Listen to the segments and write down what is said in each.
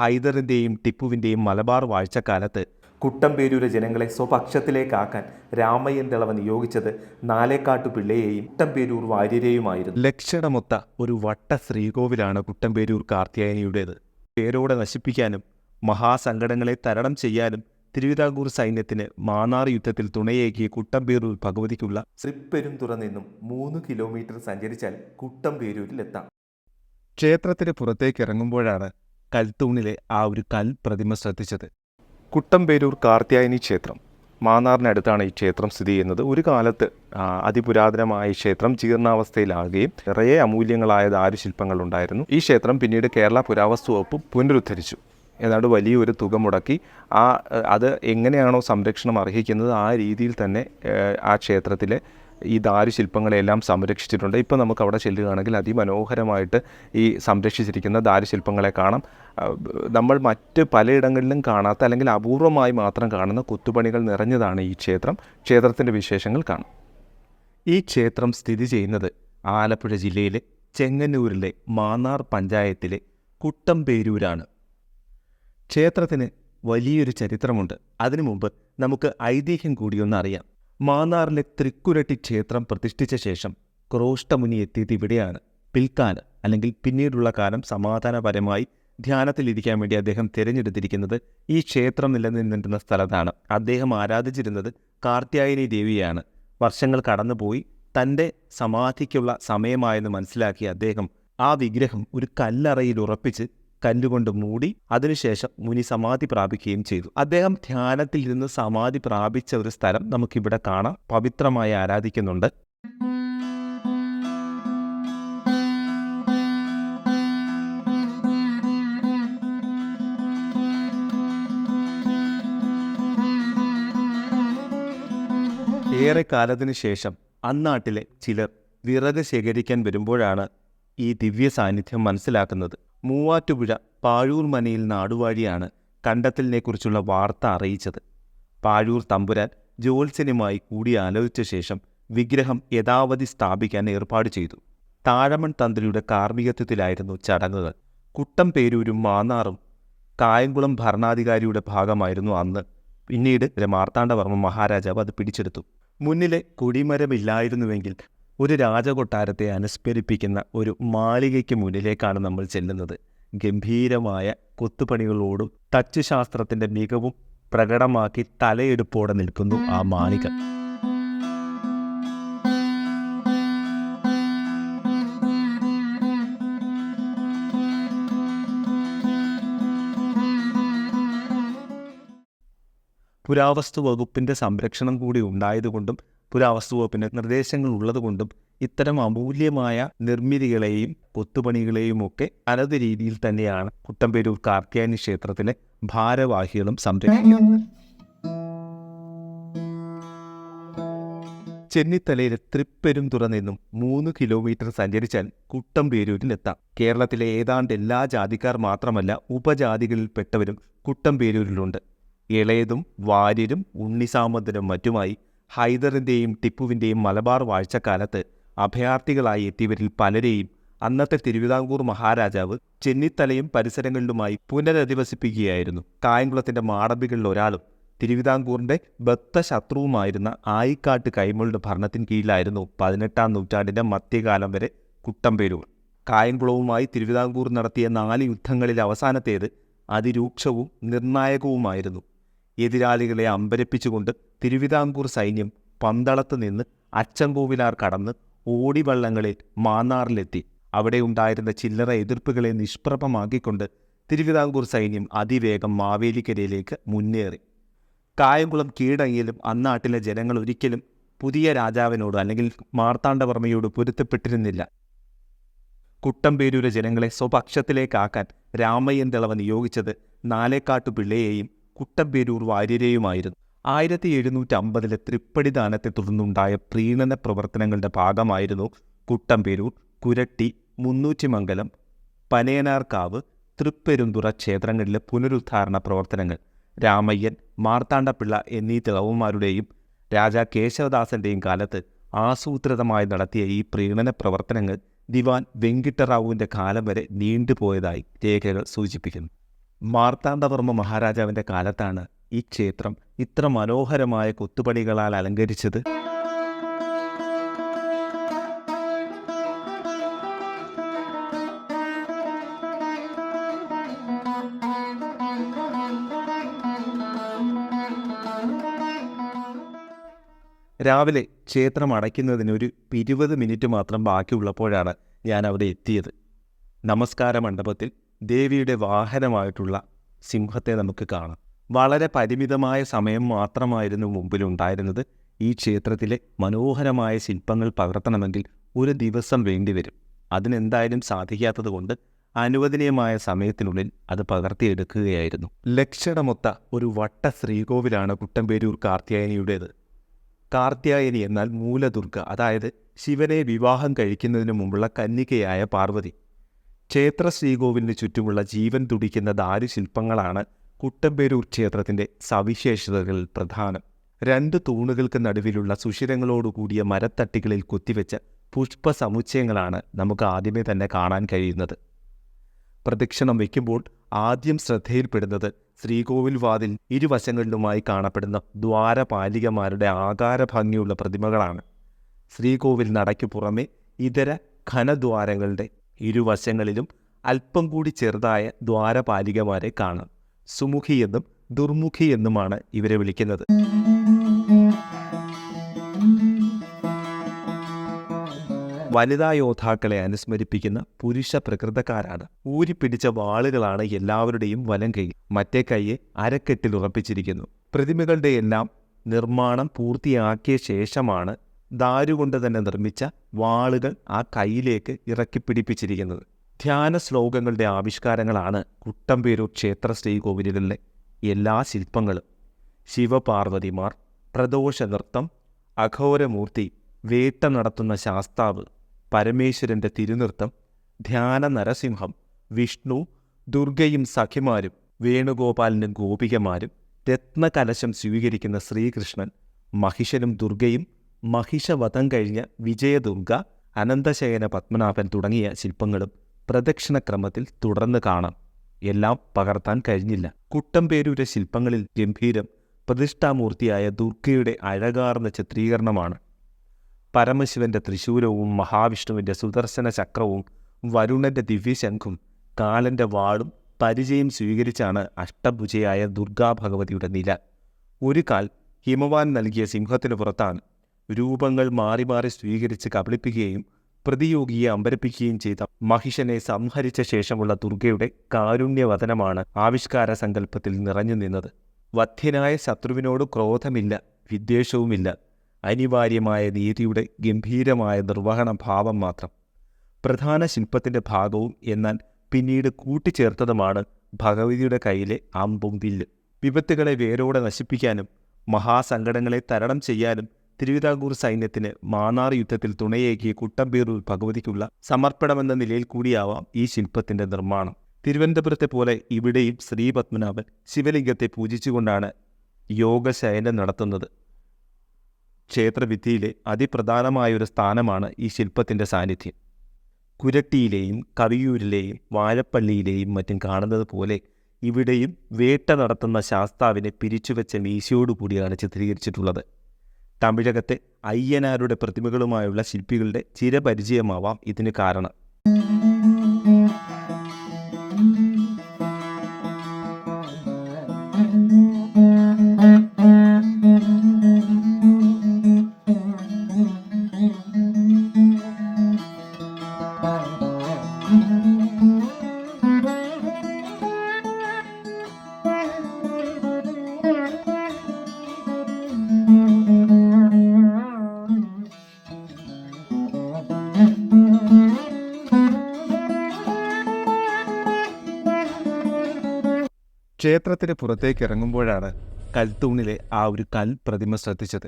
ഹൈദറിന്റെയും ടിപ്പുവിന്റെയും മലബാർ വാഴ്ചക്കാലത്ത് കുട്ടമ്പേരൂരെ ജനങ്ങളെ സ്വപക്ഷത്തിലേക്കാക്കാൻ രാമയ്യൻ തിളവ നിയോഗിച്ചത് നാലേക്കാട്ടു പിള്ളയെയും കുട്ടമ്പേരൂർ വാര്യരെയുമായിരുന്നു. ലക്ഷണമൊത്ത ഒരു വട്ട ശ്രീകോവിലാണ് കുട്ടമ്പേരൂർ കാർത്തിയായനിയുടേത് പേരോടെ നശിപ്പിക്കാനും മഹാസങ്കടങ്ങളെ തരണം ചെയ്യാനും തിരുവിതാംകൂർ സൈന്യത്തിന് മാന്നാർ യുദ്ധത്തിൽ തുണയേകിയ കുട്ടമ്പേരൂർ ഭഗവതിക്കുള്ള തൃപ്പെരുംതുറ നിന്നും മൂന്ന് കിലോമീറ്റർ സഞ്ചരിച്ചാൽ കുട്ടമ്പേരൂരിലെത്താം. ക്ഷേത്രത്തിന് പുറത്തേക്ക് ഇറങ്ങുമ്പോഴാണ് കൽത്തൂണിലെ ആ ഒരു കൽ പ്രതിമ ശ്രദ്ധിച്ചത്. കുട്ടമ്പേരൂർ കാർത്തിയായനി ക്ഷേത്രം. മാന്നാറിനടുത്താണ് ഈ ക്ഷേത്രം സ്ഥിതി ചെയ്യുന്നത്. ഒരു കാലത്ത് അതിപുരാതനമായ ഈ ക്ഷേത്രം ജീർണാവസ്ഥയിലാകുകയും നിറയെ അമൂല്യങ്ങളായ ദാരുശില്പങ്ങൾ ഉണ്ടായിരുന്നു ഈ ക്ഷേത്രം പിന്നീട് കേരള പുരാവസ്തു വകുപ്പ് പുനരുദ്ധരിച്ചു. ഏതാണ്ട് വലിയൊരു തുക മുടക്കി. ആ അത് എങ്ങനെയാണോ സംരക്ഷണം അർഹിക്കുന്നത് ആ രീതിയിൽ തന്നെ ആ ക്ഷേത്രത്തിലെ ഈ ദാരുശില്പങ്ങളെല്ലാം സംരക്ഷിച്ചിട്ടുണ്ട്. ഇപ്പോൾ നമുക്ക് അവിടെ ചെല്ലുകയാണെങ്കിൽ അതിമനോഹരമായിട്ട് ഈ സംരക്ഷിച്ചിരിക്കുന്ന ദാരുശില്പങ്ങളെ കാണാം. നമ്മൾ മറ്റ് പലയിടങ്ങളിലും കാണാത്ത അല്ലെങ്കിൽ അപൂർവമായി മാത്രം കാണുന്ന കൊത്തുപണികൾ നിറഞ്ഞതാണ് ഈ ക്ഷേത്രം. ക്ഷേത്രത്തിന്റെ വിശേഷങ്ങൾ കാണാം. ഈ ക്ഷേത്രം സ്ഥിതി ചെയ്യുന്നത് ആലപ്പുഴ ജില്ലയിലെ ചെങ്ങന്നൂരിലെ മാന്നാർ പഞ്ചായത്തിലെ കുട്ടമ്പേരൂരാണ്. ക്ഷേത്രത്തിന് വലിയൊരു ചരിത്രമുണ്ട്. അതിനു മുമ്പ് നമുക്ക് ഐതിഹ്യം കൂടിയൊന്ന് അറിയാം. മാന്നാറിലെ തൃക്കുരട്ടി ക്ഷേത്രം പ്രതിഷ്ഠിച്ച ശേഷം ക്രോഷ്ടമുനി എത്തിയത് ഇവിടെയാണ്. പിൽക്കാലം അല്ലെങ്കിൽ പിന്നീടുള്ള കാലം സമാധാനപരമായി ധ്യാനത്തിലിരിക്കാൻ വേണ്ടി അദ്ദേഹം തിരഞ്ഞെടുത്തിരിക്കുന്നത് ഈ ക്ഷേത്രം നിലനിന്നിരുന്ന സ്ഥലത്താണ്. അദ്ദേഹം ആരാധിച്ചിരുന്നത് കാർത്യായനി ദേവിയാണ് വർഷങ്ങൾ കടന്നുപോയി തന്റെ സമാധിക്കുള്ള സമയമായെന്ന് മനസ്സിലാക്കി അദ്ദേഹം ആ വിഗ്രഹം ഒരു കല്ലറയിൽ ഉറപ്പിച്ച് കല്ലുകൊണ്ട് മൂടി അതിനുശേഷം മുനി സമാധി പ്രാപിക്കുകയും ചെയ്തു. അദ്ദേഹം ധ്യാനത്തിൽ ഇരുന്ന് സമാധി പ്രാപിച്ച ഒരു സ്ഥലം നമുക്കിവിടെ കാണാം. പവിത്രമായി ആരാധിക്കുന്നുണ്ട്. ഏറെ കാലത്തിനു ശേഷം അന്നാട്ടിലെ ചിലർ വിറക് ശേഖരിക്കാൻ വരുമ്പോഴാണ് ഈ ദിവ്യ സാന്നിധ്യം മനസ്സിലാക്കുന്നത്. മൂവാറ്റുപുഴ പാഴൂർ മനയിൽ നാടുവാഴിയാണ് കണ്ടെത്തലിനെക്കുറിച്ചുള്ള വാർത്ത അറിയിച്ചത്. പാഴൂർ തമ്പുരാൻ ജ്യോത്സ്യനുമായി കൂടി ആലോചിച്ച ശേഷം വിഗ്രഹം യഥാവധി സ്ഥാപിക്കാൻ ഏർപ്പാട് ചെയ്തു. താഴമൺ തന്ത്രിയുടെ കാർമ്മികത്വത്തിലായിരുന്നു ചടങ്ങുകൾ. കുട്ടം പേരൂരും മാന്നാറും കായംകുളം ഭരണാധികാരിയുടെ ഭാഗമായിരുന്നു അന്ന്. പിന്നീട് മാർത്താണ്ഡവർമ്മ മഹാരാജാവ് അത് പിടിച്ചെടുത്തു. മുന്നിലെ കൊടിമരമില്ലായിരുന്നുവെങ്കിൽ ഒരു രാജകൊട്ടാരത്തെ അനുസ്മരിപ്പിക്കുന്ന ഒരു മാളികയ്ക്ക് മുന്നിലേക്കാണ് നമ്മൾ ചെല്ലുന്നത്. ഗംഭീരമായ കൊത്തുപണികളോടും ടച്ച് ശാസ്ത്രത്തിന്റെ മികവും പ്രകടമാക്കി തലയെടുപ്പോടെ നിൽക്കുന്നു ആ മാളിക. പുരാവസ്തു വകുപ്പിന്റെ സംരക്ഷണം കൂടി ഉണ്ടായതുകൊണ്ടും പുരാവസ്തു വകുപ്പിന്റെ നിർദ്ദേശങ്ങൾ ഉള്ളതുകൊണ്ടും ഇത്തരം അമൂല്യമായ നിർമ്മിതികളെയും കൊത്തുപണികളെയും ഒക്കെ തനത് രീതിയിൽ തന്നെയാണ് കുട്ടമ്പേരൂർ കാർത്യാനി ക്ഷേത്രത്തിലെ ഭാരവാഹികളും സംരക്ഷിക്കുന്നത്. ചെന്നിത്തലയിലെ തൃപ്പെരുംതുറ നിന്നും മൂന്ന് കിലോമീറ്റർ സഞ്ചരിച്ചാൽ കുട്ടമ്പേരൂരിലെത്താം. കേരളത്തിലെ ഏതാണ്ട് എല്ലാ ജാതിക്കാർ മാത്രമല്ല ഉപജാതികളിൽപ്പെട്ടവരും കുട്ടമ്പേരൂരിലുണ്ട്. ഇളയതും വാര്യരും ഉണ്ണിസാമന്തനും മറ്റുമായി ഹൈദറിന്റെയും ടിപ്പുവിന്റെയും മലബാർ വാഴ്ചക്കാലത്ത് അഭയാർത്ഥികളായി എത്തിയവരിൽ പലരെയും അന്നത്തെ തിരുവിതാംകൂർ മഹാരാജാവ് ചെന്നിത്തലയും പരിസരങ്ങളിലുമായി പുനരധിവസിപ്പിക്കുകയായിരുന്നു. കായംകുളത്തിന്റെ മാടമ്പികളിൽ ഒരാളും തിരുവിതാംകൂറിന്റെ ബദ്ധശത്രുവുമായിരുന്ന ആയിക്കാട്ട് കൈമളുടെ ഭരണത്തിന് കീഴിലായിരുന്നു പതിനെട്ടാം നൂറ്റാണ്ടിന്റെ മധ്യകാലം വരെ കുട്ടമ്പേരൂർ. കായംകുളവുമായി തിരുവിതാംകൂർ നടത്തിയ നാല് യുദ്ധങ്ങളിൽ അവസാനത്തേത് അതിരൂക്ഷവും നിർണായകവുമായിരുന്നു. എതിരാളികളെ അമ്പരപ്പിച്ചുകൊണ്ട് തിരുവിതാംകൂർ സൈന്യം പന്തളത്ത് നിന്ന് അച്ചൻകോവിലാർ കടന്ന് ഓടിവള്ളങ്ങളിൽ മാന്നാറിലെത്തി. അവിടെ ഉണ്ടായിരുന്ന ചില്ലറ എതിർപ്പുകളെ നിഷ്പ്രഭമാക്കിക്കൊണ്ട് തിരുവിതാംകൂർ സൈന്യം അതിവേഗം മാവേലിക്കരയിലേക്ക് മുന്നേറി. കായംകുളം കീഴടങ്ങിയാലും അന്നാട്ടിലെ ജനങ്ങൾ ഒരിക്കലും പുതിയ രാജാവിനോട് അല്ലെങ്കിൽ മാർത്താണ്ഡവർമ്മയോട് പൊരുത്തപ്പെട്ടിരുന്നില്ല. കുട്ടമ്പേരൂരെ ജനങ്ങളെ സ്വപക്ഷത്തിലേക്കാക്കാൻ രാമയ്യൻ തിളവ നിയോഗിച്ചത് നാലേക്കാട്ടു പിള്ളയെയും കുട്ടമ്പേരൂർ വാര്യരെയുമായിരുന്നു. ആയിരത്തി എഴുന്നൂറ്റി അമ്പതിലെ തൃപ്പടിദാനത്തെ തുടർന്നുണ്ടായ പ്രീണന പ്രവർത്തനങ്ങളുടെ ഭാഗമായിരുന്നു കുട്ടമ്പേരൂർ കുരട്ടി മുന്നൂറ്റിമംഗലം പനയനാർക്കാവ് തൃപ്പെരുന്തുറ ക്ഷേത്രങ്ങളിലെ പുനരുദ്ധാരണ പ്രവർത്തനങ്ങൾ. രാമയ്യൻ മാർത്താണ്ഡപിള്ള എന്നീ തിളവന്മാരുടെയും രാജാ കേശവദാസന്റെയും കാലത്ത് ആസൂത്രിതമായി നടത്തിയ ഈ പ്രീണന പ്രവർത്തനങ്ങൾ ദിവാൻ വെങ്കിട്ടറാവുവിന്റെ കാലം വരെ നീണ്ടുപോയതായി രേഖകൾ സൂചിപ്പിക്കുന്നു. മാർത്താണ്ഡവർമ്മ മഹാരാജാവിന്റെ കാലത്താണ് ഈ ക്ഷേത്രം ഇത്ര മനോഹരമായ കൊത്തുപണികളാൽ അലങ്കരിച്ചത്. രാവിലെ ക്ഷേത്രം അടയ്ക്കുന്നതിന് ഒരു ഇരുപത് മിനിറ്റ് മാത്രം ബാക്കിയുള്ളപ്പോഴാണ് ഞാൻ അവിടെ എത്തിയത്. നമസ്കാര മണ്ഡപത്തിൽ ദേവിയുടെ വാഹനമായിട്ടുള്ള സിംഹത്തെ നമുക്ക് കാണാം. വളരെ പരിമിതമായ സമയം മാത്രമായിരുന്നു മുമ്പിൽ ഉണ്ടായിരുന്നത് ഈ ക്ഷേത്രത്തിലെ മനോഹരമായ ശില്പങ്ങൾ പകർത്തണമെങ്കിൽ ഒരു ദിവസം വേണ്ടിവരും അതിനെന്തായാലും സാധിക്കാത്തതുകൊണ്ട് അനുവദനീയമായ സമയത്തിനുള്ളിൽ അത് പകർത്തിയെടുക്കുകയായിരുന്നു. ലക്ഷണമൊത്ത ഒരു വട്ട ശ്രീകോവിലാണ് കുട്ടമ്പേരൂർ കാർത്തിയായനിയുടേത് കാർത്തിയായനി എന്നാൽ മൂലദുർഗ അതായത് ശിവനെ വിവാഹം കഴിക്കുന്നതിനു മുമ്പുള്ള കന്നികയായ പാർവതി. ക്ഷേത്ര ശ്രീകോവിലിന് ചുറ്റുമുള്ള ജീവൻ തുടിക്കുന്ന ദാരുശില്പങ്ങളാണ് കുട്ടമ്പേരൂർ ക്ഷേത്രത്തിന്റെ സവിശേഷതകളിൽ പ്രധാനം. രണ്ട് തൂണുകൾക്ക് നടുവിലുള്ള സുഷിരങ്ങളോടുകൂടിയ മരത്തട്ടികളിൽ കുത്തിവെച്ച പുഷ്പ സമുച്ചയങ്ങളാണ് നമുക്ക് ആദ്യമേ തന്നെ കാണാൻ കഴിയുന്നത്. പ്രദക്ഷിണം വയ്ക്കുമ്പോൾ ആദ്യം ശ്രദ്ധയിൽപ്പെടുന്നത് ശ്രീകോവിൽ വാതിൽ ഇരുവശങ്ങളിലുമായി കാണപ്പെടുന്ന ദ്വാരപാലികമാരുടെ ആകാരഭംഗിയുള്ള പ്രതിമകളാണ്. ശ്രീകോവിൽ നടയ്ക്കു പുറമെ ഇതര ഘനദ്വാരങ്ങളുടെ ഇരുവശങ്ങളിലും അല്പം കൂടി ചെറുതായ ദ്വാരപാലികമാരെ കാണാം. സുമുഖി എന്നും ദുർമുഖി എന്നുമാണ് ഇവരെ വിളിക്കുന്നത്. വനിതാ യോദ്ധാക്കളെ അനുസ്മരിപ്പിക്കുന്ന പുരുഷ പ്രകൃതക്കാരാണ്. ഊരിപ്പിടിച്ച വാളുകളാണ് എല്ലാവരുടെയും വലം കൈ. മറ്റേ കൈയെ അരക്കെട്ടിൽ ഉറപ്പിച്ചിരിക്കുന്നു. പ്രതിമകളുടെ എല്ലാം നിർമ്മാണം പൂർത്തിയാക്കിയ ശേഷമാണ് ദാരുകൊണ്ട് തന്നെ നിർമ്മിച്ച വാളുകൾ ആ കൈയിലേക്ക് ഇറക്കി പിടിപ്പിച്ചിരിക്കുന്നത് ധ്യാന ശ്ലോകങ്ങളുടെ ആവിഷ്കാരങ്ങളാണ് കുട്ടമ്പേരൂർ ക്ഷേത്ര ശ്രീകോവിലുകളിലെ എല്ലാ ശില്പങ്ങളും. ശിവപാർവതിമാർ പ്രദോഷ നൃത്തം അഘോരമൂർത്തി വേട്ട നടത്തുന്ന ശാസ്താവ് പരമേശ്വരന്റെ തിരുനൃത്തം ധ്യാന നരസിംഹം വിഷ്ണു ദുർഗയും സഖിമാരും വേണുഗോപാലിനും ഗോപികമാരും രത്നകലശം സ്വീകരിക്കുന്ന ശ്രീകൃഷ്ണൻ മഹിഷനും ദുർഗയും മഹിഷവധം കഴിഞ്ഞ വിജയദുർഗ അനന്തശയന പത്മനാഭൻ തുടങ്ങിയ ശില്പങ്ങളും പ്രദക്ഷിണക്രമത്തിൽ തുടർന്ന് കാണാം. എല്ലാം പകർത്താൻ കഴിഞ്ഞില്ല. കുട്ടമ്പേരൂരെ ശില്പങ്ങളിൽ ഗംഭീരം പ്രതിഷ്ഠാമൂർത്തിയായ ദുർഗയുടെ അഴകാർന്ന ചിത്രീകരണമാണ്. പരമശിവന്റെ ത്രിശൂലവും മഹാവിഷ്ണുവിന്റെ സുദർശന ചക്രവും വരുണന്റെ ദിവ്യശംഖും കാലന്റെ വാളും പരിചയം സ്വീകരിച്ചാണ് അഷ്ടഭുജയായ ദുർഗാഭഗവതിയുടെ നില. ഒരു കാൽ ഹിമവാൻ നൽകിയ സിംഹത്തിനു പുറത്താണ്. രൂപങ്ങൾ മാറി മാറി സ്വീകരിച്ച് കബളിപ്പിക്കുകയും പ്രതിയോഗിയെ അമ്പരപ്പിക്കുകയും ചെയ്ത മഹിഷനെ സംഹരിച്ച ശേഷമുള്ള ദുർഗയുടെ കാരുണ്യവതനമാണ് ആവിഷ്കാര സങ്കല്പത്തിൽ നിറഞ്ഞു നിന്നത്. വധ്യനായ ശത്രുവിനോട് ക്രോധമില്ല വിദ്വേഷവുമില്ല. അനിവാര്യമായ നീതിയുടെ ഗംഭീരമായ നിർവഹണ ഭാവം മാത്രം. പ്രധാന ശില്പത്തിന്റെ ഭാഗവും എന്നാൽ പിന്നീട് കൂട്ടിച്ചേർത്തതുമാണ് ഭഗവതിയുടെ കയ്യിലെ അമ്പും വില്ല്. വിപത്തുകളെ വേരോടെ നശിപ്പിക്കാനും മഹാസങ്കടങ്ങളെ തരണം ചെയ്യാനും തിരുവിതാംകൂർ സൈന്യത്തിന് മാന്നാർ യുദ്ധത്തിൽ തുണയേകിയ കുട്ടമ്പീറൂർ ഭഗവതിക്കുള്ള സമർപ്പണമെന്ന നിലയിൽ കൂടിയാവാം ഈ ശില്പത്തിന്റെ നിർമ്മാണം. തിരുവനന്തപുരത്തെ പോലെ ഇവിടെയും ശ്രീപത്മനാഭൻ ശിവലിംഗത്തെ പൂജിച്ചുകൊണ്ടാണ് യോഗശയനം നടത്തുന്നത്. ക്ഷേത്രവിദ്യയിലെ അതിപ്രധാനമായൊരു സ്ഥാനമാണ് ഈ ശില്പത്തിന്റെ സാന്നിധ്യം. കുരട്ടിയിലെയും കവിയൂരിലെയും വാഴപ്പള്ളിയിലെയും മറ്റും കാണുന്നത് പോലെ ഇവിടെയും വേട്ട നടത്തുന്ന ശാസ്താവിനെ പിരിച്ചുവെച്ച മീശയോടുകൂടിയാണ് ചിത്രീകരിച്ചിട്ടുള്ളത്. തമിഴകത്തെ അയ്യനാരുടെ പ്രതിമകളുമായുള്ള ശില്പികളുടെ ചിരപരിചയമാവാം ഇതിന് കാരണം. ക്ഷേത്രത്തിന് പുറത്തേക്ക് ഇറങ്ങുമ്പോഴാണ് കൽത്തൂണിലെ ആ ഒരു കൽ പ്രതിമ ശ്രദ്ധിച്ചത്.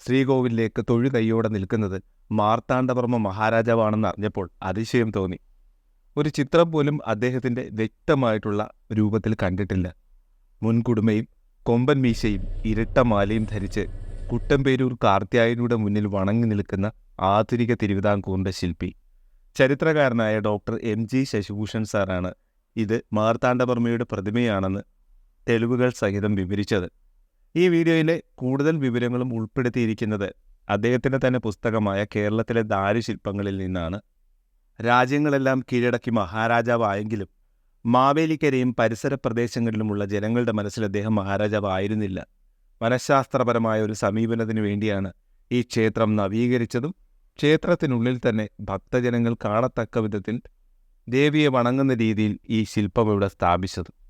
ശ്രീകോവിലേക്ക് തൊഴുകൈയോടെ നിൽക്കുന്നത് മാർത്താണ്ഡവർമ്മ മഹാരാജാവാണെന്ന് അറിഞ്ഞപ്പോൾ അതിശയം തോന്നി. ഒരു ചിത്രം പോലും അദ്ദേഹത്തിന്റെ വ്യക്തമായിട്ടുള്ള രൂപത്തിൽ കണ്ടിട്ടില്ല. മുൻകുടുമയും കൊമ്പൻ മീശയും ഇരട്ടമാലയും ധരിച്ച് കുട്ടമ്പേരൂർ കാർത്യായനിയുടെ മുന്നിൽ വണങ്ങി നിൽക്കുന്ന ആധുനിക തിരുവിതാംകൂറിന്റെ ശില്പി. ചരിത്രകാരനായ ഡോക്ടർ എം ജി ശശിഭൂഷൺ സാറാണ് ഇത് മാർത്താണ്ഡവർമ്മയുടെ പ്രതിമയാണെന്ന് തെളിവുകൾ സഹിതം വിവരിച്ചത്. ഈ വീഡിയോയിലെ കൂടുതൽ വിവരങ്ങളും ഉൾപ്പെടുത്തിയിരിക്കുന്നത് അദ്ദേഹത്തിന്റെ തന്നെ പുസ്തകമായ കേരളത്തിലെ ദാരുശില്പങ്ങളിൽ നിന്നാണ്. രാജ്യങ്ങളെല്ലാം കീഴടക്കി മഹാരാജാവായെങ്കിലും മാവേലിക്കരയും പരിസര പ്രദേശങ്ങളിലുമുള്ള ജനങ്ങളുടെ മനസ്സിൽ അദ്ദേഹം മഹാരാജാവായിരുന്നില്ല. മനഃശാസ്ത്രപരമായ ഒരു സമീപനത്തിനു വേണ്ടിയാണ് ഈ ക്ഷേത്രം നവീകരിച്ചതും ക്ഷേത്രത്തിനുള്ളിൽ തന്നെ ഭക്തജനങ്ങൾ കാണത്തക്ക വിധത്തിൽ ദേവിയെ വണങ്ങുന്ന രീതിയിൽ ഈ ശില്പം ഇവിടെ സ്ഥാപിച്ചതും.